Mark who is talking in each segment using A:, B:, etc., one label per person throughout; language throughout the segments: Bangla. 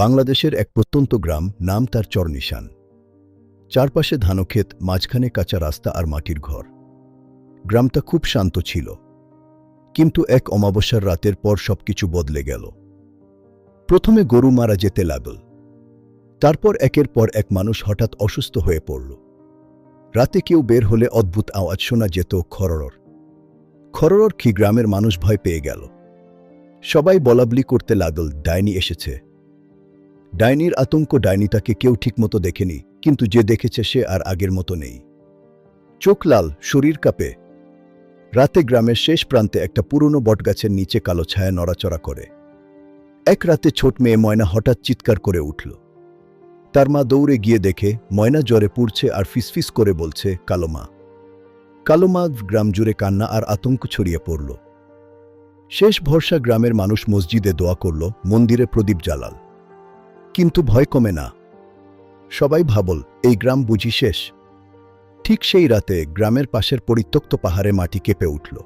A: বাংলাদেশের এক প্রত্যন্ত গ্রাম, নাম তার চরনিশান। চারপাশে ধানক্ষেত, মাঝখানে কাঁচা রাস্তা আর মাটির ঘর। গ্রামটা খুব শান্ত ছিল। কিন্তু এক অমাবস্যার রাতের পর সবকিছু বদলে গেল। প্রথমে গরু মারা যেতে লাগল। তারপর একের পর এক মানুষ হঠাৎ অসুস্থ হয়ে পড়ল। রাতে কেউ বের হলে অদ্ভুত আওয়াজ শোনা যেত খররর খররর কি গ্রামের মানুষ ভয় পেয়ে গেল। সবাই বলাবলি করতে লাগল, ডাইনি এসেছে। ডাইনির আতঙ্ক ডাইনিটাকে কেউ ঠিকমতো দেখেনি, কিন্তু যে দেখেছে সে আর আগের মতো নেই। চোখ লাল, শরীর কাঁপে। রাতে গ্রামের শেষ প্রান্তে একটা পুরনো বটগাছের নিচে কালো ছায়া নড়াচড়া করে। এক রাতে ছোট মেয়ে ময়না হঠাৎ চিৎকার করে উঠল। তার মা দৌড়ে গিয়ে দেখে, ময়না জ্বরে পুড়ছে আর ফিসফিস করে বলছে, কালো মা। কালো মা গ্রাম জুড়ে কান্না আর আতঙ্ক ছড়িয়ে পড়ল। শেষ ভরসা গ্রামের মানুষ মসজিদে দোয়া করল, মন্দিরে প্রদীপ জ্বালাল। কিন্তু ভয় কমে না। সবাই ভাবল, এই গ্রাম বুঝি শেষ। ঠিক সেই রাতে গ্রামের পাশের পরিত্যক্ত পাহাড়ে মাটি কেঁপে উঠল।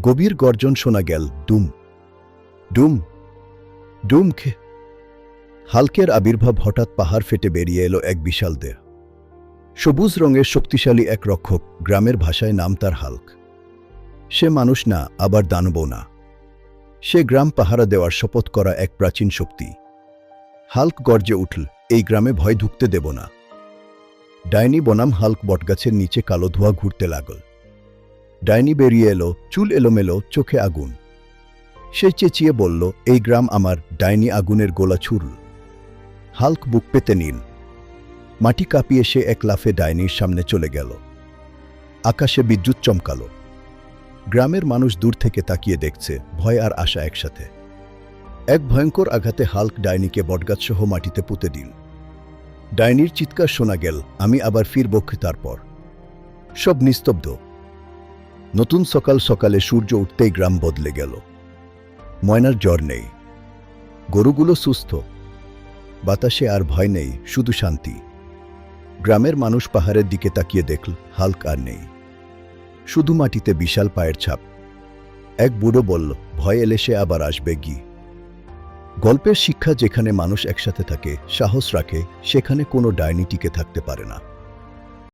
A: গভীর গর্জন শোনা গেল ডুম ডুম ডুম খে হালকের আবির্ভাব হঠাৎ পাহাড় ফেটে বেরিয়ে এলো এক বিশাল দেহ। সবুজ রঙের শক্তিশালী এক রক্ষক গ্রামের ভাষায় নাম তার হাল্ক। সে মানুষ না, আবার দানবও না। সে গ্রাম পাহারা দেওয়ার শপথ করা এক প্রাচীন শক্তি। হাল্ক গর্জে উঠল, এই গ্রামে ভয় ঢুকতে দেব না। ডাইনি বনাম হাল্ক বটগাছের নিচে কালো ধোঁয়া ঘুরতে লাগল। ডাইনি বেরিয়ে এলো, চুল এলোমেলো, চোখে আগুন। সে চেঁচিয়ে বলল, এই গ্রাম আমার। ডাইনি আগুনের গোলা ছুড়ল। হাল্ক বুক পেতে নিল। মাটি কাঁপিয়ে সে এক লাফে ডাইনির সামনে চলে গেল। আকাশে বিদ্যুৎ চমকালো। গ্রামের মানুষ দূর থেকে তাকিয়ে দেখছে, ভয় আর আশা একসাথে। এক ভয়ঙ্কর আঘাতে হাল্ক ডাইনিকে বটগাছসহ মাটিতে পুঁতে দিল। ডাইনির চিৎকার শোনা গেল, আমি আবার ফিরব তারপর। সব নিস্তব্ধ। নতুন সকাল সকালে সূর্য উঠতেই গ্রাম বদলে গেল। ময়নার জ্বর নেই। গরুগুলো সুস্থ। বাতাসে আর ভয় নেই, শুধু শান্তি। গ্রামের মানুষ পাহাড়ের দিকে তাকিয়ে দেখল, হাল্ক আর নেই। শুধু মাটিতে বিশাল পায়ের ছাপ। এক বুড়ো বলল, ভয় এলে সে আবার আসবে গি গল্পের শিক্ষা যেখানে মানুষ একসাথে থাকে, সাহস রাখে, সেখানে কোনো ডাইনি টিকে থাকতে পারে না।